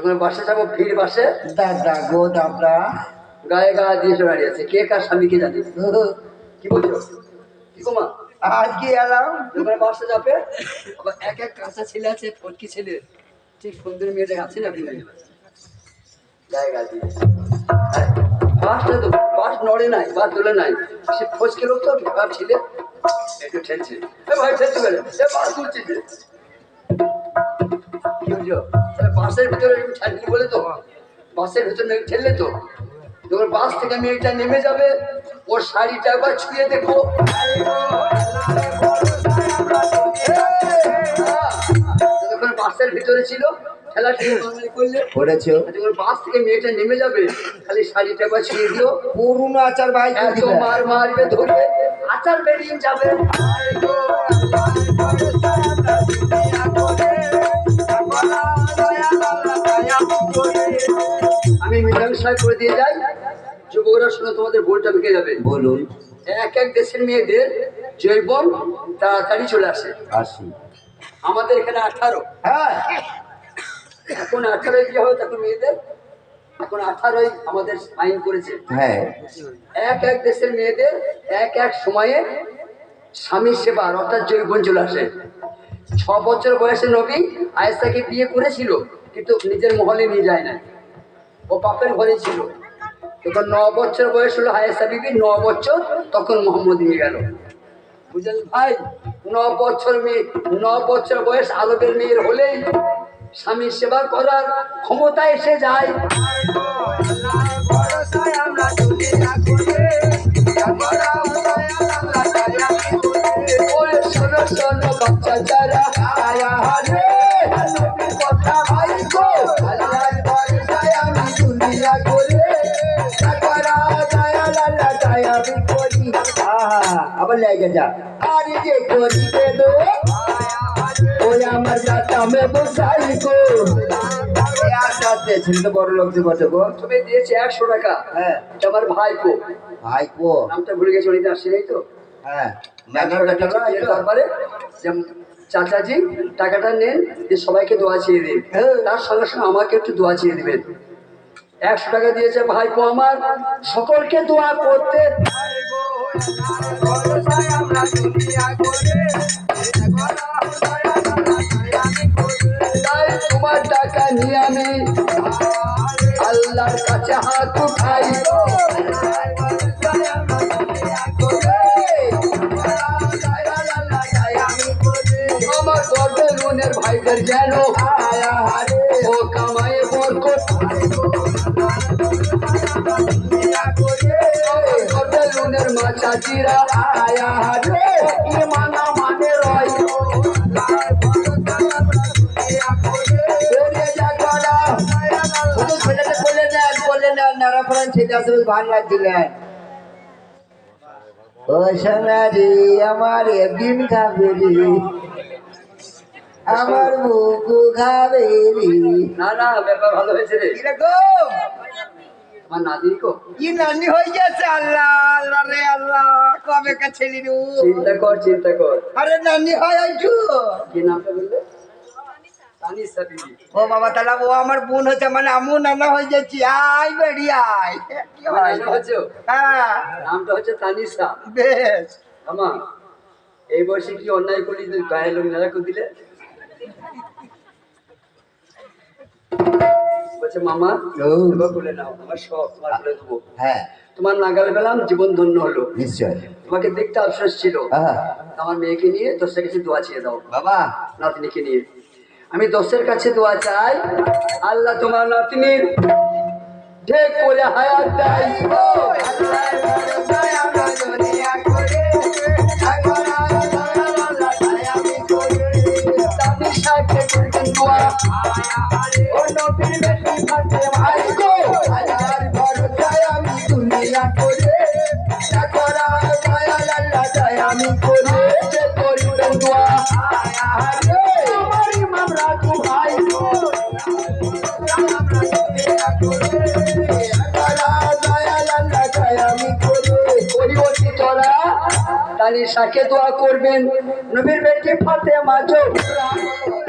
এখন বাসে যাব ভিড় বাসে। দাদা গো দাদা। গায়ে গা দিয়ে দাঁড়িয়ে আছে। কে কার স্বামীকে জানে? কি বলছো? কি মা? আজকে এলাম। যখন বাসে যাবে? আবার এক এক কাঁচা ছেলে আছে ফটকি ছেলে। ঠিক সুন্দর মেয়েটা আছে না গায়ে গা দিয়ে। বাসটা তো বাস নড়ে নাই বাস দোলে নাই। সে ফচকে লোক তো ঢোকার ছেলে। একটু ঠেলছে। ভাই ঠেলতে এ বাস তুলছে বুঝছ তাহলে বাসের ভিতরে একটু বলে তো বাসের ভিতরে ঠেললে তো যখন বাস থেকে মেয়েটা নেমে যাবে ওর শাড়িটা একবার ছুঁয়ে দেখো বাসের ভিতরে ছিল খেলা করলে আর যখন বাস থেকে মেয়েটা নেমে যাবে খালি শাড়িটা একবার ছুঁয়ে দিও পুরুনো আচার ভাই এত মার মারবে ধরে আচার বেরিয়ে যাবে আমি মীমাংসা করে দিয়ে যাই। যুবকরা শুনে তোমাদের ভুলটা ভেঙে যাবে। বলুন। এক এক দেশের মেয়েদের জৈবন তাড়াতাড়ি চলে আসে। আসি। আমাদের এখানে আঠারো। হ্যাঁ। এখন আঠারোই বিয়ে হয় তখন মেয়েদের। এখন আঠারোই আমাদের আইন করেছে। হ্যাঁ। এক এক দেশের মেয়েদের এক এক সময়ে স্বামী সেবা অর্থাৎ জৈবন চলে আসে। ছ বছর বয়সে নবী আয়েসাকে বিয়ে করেছিল, কিন্তু নিজের মহলে নিয়ে যায় না ও বাপের ঘরে ছিল। তখন ন বছর বয়স হলো আয়েসা বিবি, ন বছর তখন মোহাম্মদ নিয়ে গেল। বুঝলেন ভাই, ন বছর মেয়ে, ন বছর বয়স আরবের মেয়ের হলেই স্বামী সেবা করার ক্ষমতা এসে যায়। ওরে শোনো বাচ্চা যারা আয়া নবীর কথা ভাই গো। আল্লাহর ভরসায় আমি দুনিয়া করে তাকরা দয়া লাল্লা দয়া আমি করি। আবার লেগে যা। আর যে করিতে দো ওই আমার দাতামে বসাই গো। এই আস্তে আস্তে ছেলে তো বড় লোক যে বটে গো। তুমি দিয়েছে একশো টাকা। হ্যাঁ। আমার ভাইপো। ভাই কো নামটা ভুলে গেছে তো আসছে তো। হ্যাঁ। একশো টাকা টাকা এর তারপরে চাচাজি টাকাটা নেন যে সবাইকে দোয়া চেয়ে দিন। তার সঙ্গে সঙ্গে আমাকে একটু দোয়া চেয়ে দিবেন। একশো টাকা দিয়েছে ভাইপো আমার। সকলকে দোয়া করতে তোমার টাকা নিয়ে আমি আল্লাহর কাছে হাত উঠাই গর্বের বোনের ভাইদের যেন ও কামায়ে বরকত আমার গর্বের বোনের মা চাচিরা আয়া হারে ইমানা মানে রয় ওরে জাগরা শুধু ছেলেটা বলে নেন বলে নেন নারা ফরান ছেলে আসবে ভালো লাগছিলেন ও সোনারি আমার একদিন খাবে রে আমার বুকু খাবে না। না ব্যাপার ভালো হয়েছে রে। কীরকম আমার নাদির কো। কি নানি হয়ে গেছে আল্লাহ আল্লাহ রে আল্লাহ কবে কা ছেলি রে চিন্তা কর চিন্তা কর। আরে নানি হয় আইছু কি নামটা বললে? ও বাবা তাহলে ও আমার বোন হচ্ছে মানে আমু নানা হয়ে যাচ্ছি আয় বেড়ি আয়। আমার হয়? নামটা হচ্ছে তানিসা বেশ। আমা এই বয়সে কি অন্যায় করি গায়ের লোক করে দিলে? বলছে মামা ও। এবার বলে নাও আমার সব তোমার বলে দেবো হ্যাঁ। তোমার নাগাল পেলাম জীবন ধন্য হলো। নিশ্চয়। তোমাকে দেখতে আফসোস ছিল। হ্যাঁ। আমার মেয়েকে নিয়ে দশের কাছে দোয়া চেয়ে দাও। বাবা। নাতনিকে নিয়ে। আমি দশের কাছে দোয়া চাই আল্লাহ তোমার নাতনির ঢেক করে হায়াত দেয়। সাথে করবেন দোয়া ও নবীর বেশি থাকে ভাই গো আল্লাহর ভরসায় আমি দুনিয়া করে করা দয়া আল্লাহ দয়া আমি করে যে করবেন দোয়া আমার ইমাম রাজু ভাই গো তালি সাকে দোয়া করবেন নবীর বেটি ফাতে মাঝো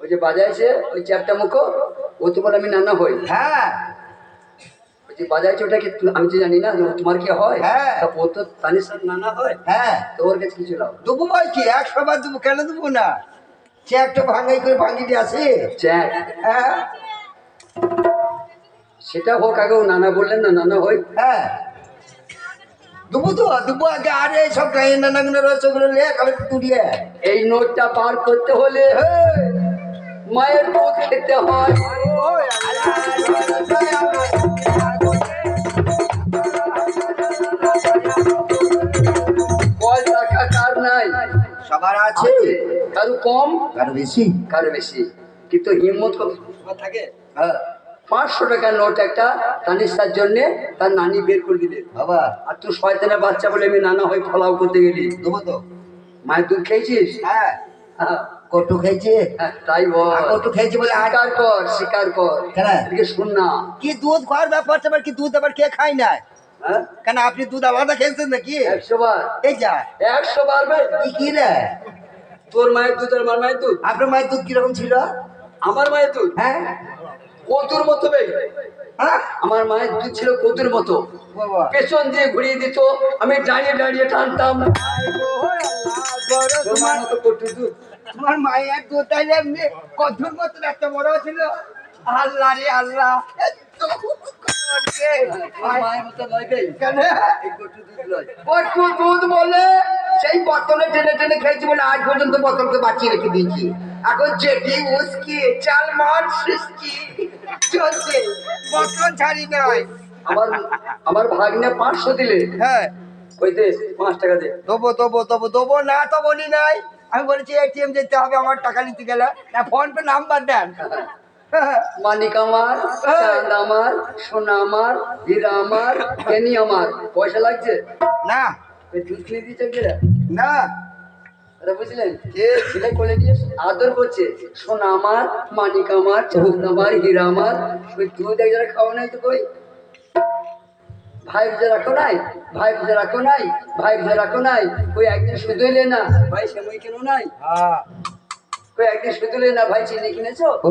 ওই যে বাজাইছে ওই চারটা মুখো ও তো বলে আমি নানা হই। হ্যাঁ। ওই যে বাজাইছে ওটা কি আমি তো জানি না তোমার কি হয়? হ্যাঁ। ও তো তানির সাথে নানা হয়? হ্যাঁ। তো ওর কাছে কিছু লাভ? দেবো ভাই কি? একশো বার দেবো কেন দেবো না? সে ভাঙাই করে ভাঙি দিয়ে আসে? চ্যাট হ্যাঁ। সেটা হোক আগে ও নানা বললেন না নানা হই। হ্যাঁ। দেবো তো দেবো আগে আরে এইসব গায়ে নানাগুলো রয়েছে ওগুলো লেখ আমি তুলিয়ে। এই নোটটা পার করতে হলে মায়ের দুধ খেতে হয়। পয়সা কার নাই? সবার আছে। আছে। কারও কম? কারও বেশি। কারও বেশি। কিন্তু হিম্মত কত? থাকে? হ্যাঁ। পাঁচশো টাকার নোট একটা তানিস্তার জন্য তার নানি বের করে দিলে। বাবা। আর তুই শয়তানের বাচ্চা বলে আমি নানা হয়ে ফলাও করতে গেলি। দেবো তো। মায়ের দুধ খেয়েছিস? হ্যাঁ। হ্যাঁ, কটু খেয়েছে? হ্যাঁ, তাই বল। কটু খেয়েছে বলে আর স্বীকার কর স্বীকার কর। কেন? এদিকে শুন না। কি দুধ খাওয়ার ব্যাপার আবার কি দুধ আবার কে খায় না? হ্যাঁ? কেন আপনি দুধ আলাদা খেয়েছেন নাকি? একশো বার। এই যা। একশো বার বে। কি কি রে? তোর মায়ের দুধ আর আমার মায়ের দুধ? আপনার মায়ের দুধ কীরকম ছিল? আমার মায়ের দুধ? হ্যাঁ? কতুর মতো বে হ্যাঁ? আমার মায়ের দুধ ছিল কতুর মতো। পেছন দিয়ে ঘুরিয়ে দিত। আমি দাঁড়িয়ে দাঁড়িয়ে টানতাম। কটুর দুধ। তোমার মায়ের দুধ তাইলে এমনি কঠোর মতন একটা বড় ছিল। আল্লাহ রে আল্লাহ। মতো দুধ বলে। সেই বোতলে টেনে টেনে খেয়েছি বলে আজ পর্যন্ত বোতলকে বাঁচিয়ে রেখে দিয়েছি। এখন যেটি উস্কি চাল মার সৃষ্টি চলছে। বোতল ছাড়ি নয়। আমার আমার ভাগ্নে পাঁচশো দিলে। হ্যাঁ। ওই দে পাঁচ টাকা দে। দেবো দেবো দেবো দেবো না তো বলি নাই। আমি বলেছি এটিএম যেতে হবে আমার টাকা নিতে গেলে। না ফোন পে নাম্বার দেন। মানিক আমার চাঁদ আমার সোনা আমার হীরা আমার কেনি আমার। পয়সা লাগছে? না। দুধ কিনে দিয়েছে কেরা না। আরে বুঝলেন? কে? সেটাই করে দিয়ে আদর করছে। সোনা আমার মানিক আমার চাঁদ আমার হীরা আমার। দুধ এক জায়গায় খাওয়া নাই তো কই? ভাই বুঝে রাখো নাই ভাই বুঝে রাখো নাই ভাই বুঝে রাখো নাই ওই একদিন শুধু এলে না ভাই সেমই কেন নাই? হ্যাঁ। ওই একদিন শুধু এলে না ভাই চিনি কিনেছো? ও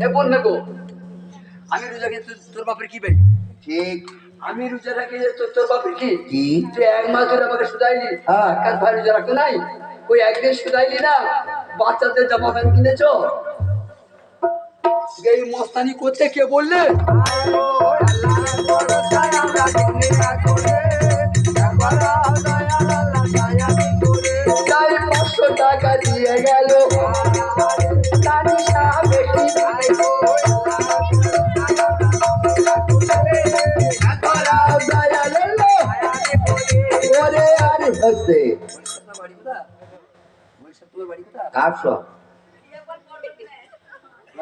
এ বোন নেব আমি রোজা খেয়ে তোর- বাপের কি ভাই? ঠিক। আমি রোজা রাখি যে তোর তোর বাপের কি? কি? তুই এক মাস ধরে আমাকে শুধাইলি। হ্যাঁ। কাজ ভাই রোজা রাখো নাই। ওই একদিন শুধাইলি না? বাচ্চাদের জামা প্যান্ট কিনেছ? এই মস্তানি করতে কে বললে? টাকা দিয়ে গেল? কার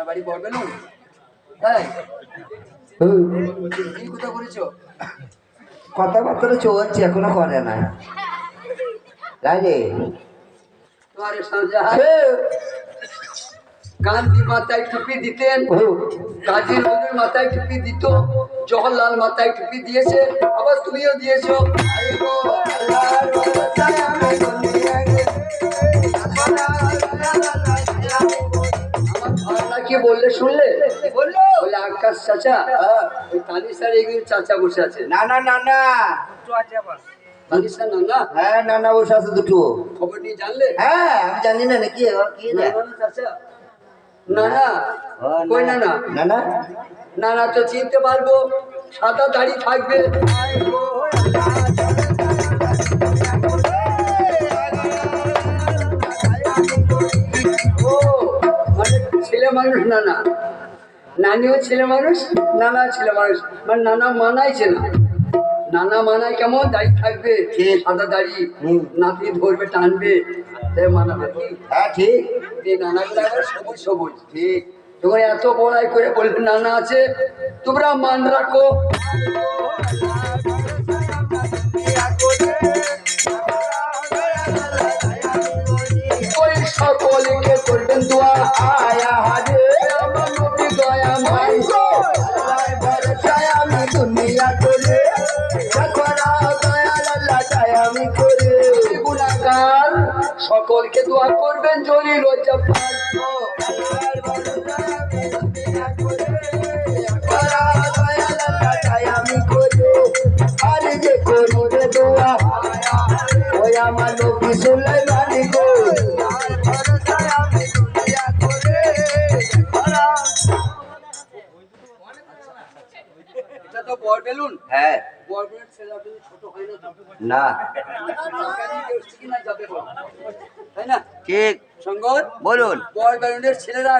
বাড়ি পড়বে না করেছ কথাবার্তা চলছে এখনও করে না। শাহজাহান গান্ধী মাথায় টুপি দিতেন কাজী নজরুল মাথায় টুপি দিত জওহরলাল মাথায় টুপি দিয়েছে আবার তুমিও দিয়েছ। কি বললে? শুনলে? বলল। বলে আকাশ চাচা ওই তানিসার এগুলো চাচা বসে আছে। না না না না তানিসা না না? হ্যাঁ না না বসে আছে দুটো। খবর নিয়ে জানলে? হ্যাঁ আমি জানি না নাকি? কি না। চাচা? না না। কই না না? না না। না না তো চিনতে পারব। সাদা দাড়ি থাকবে। মানুষ না না। নানিও ছেলে মানুষ নানা ছেলে মানুষ মানে নানা মানাইছে না। নানা মানায় কেমন? দাড়ি থাকবে সাদা দাড়ি নাতি ধরবে টানবে মানাবে। হ্যাঁ ঠিক। নানাগুলো সবুজ সবুজ ঠিক। যখন এত বড়াই করে বলবে নানা আছে তোমরা মান রাখো। সকলকে করবেন দোয়া। সকলকে দোয়া করবেন জলি লজ্জা আমি করব আর যে করব দোয়া ওই আমার নবী সুলাইমানি গো বর বেলুন? হ্যাঁ। বর বেলুন ছেলে বেলুন ছোট হয় না না। তাই না? ঠিক সঙ্গত? বলুন। বর বেলুনের ছেলেরা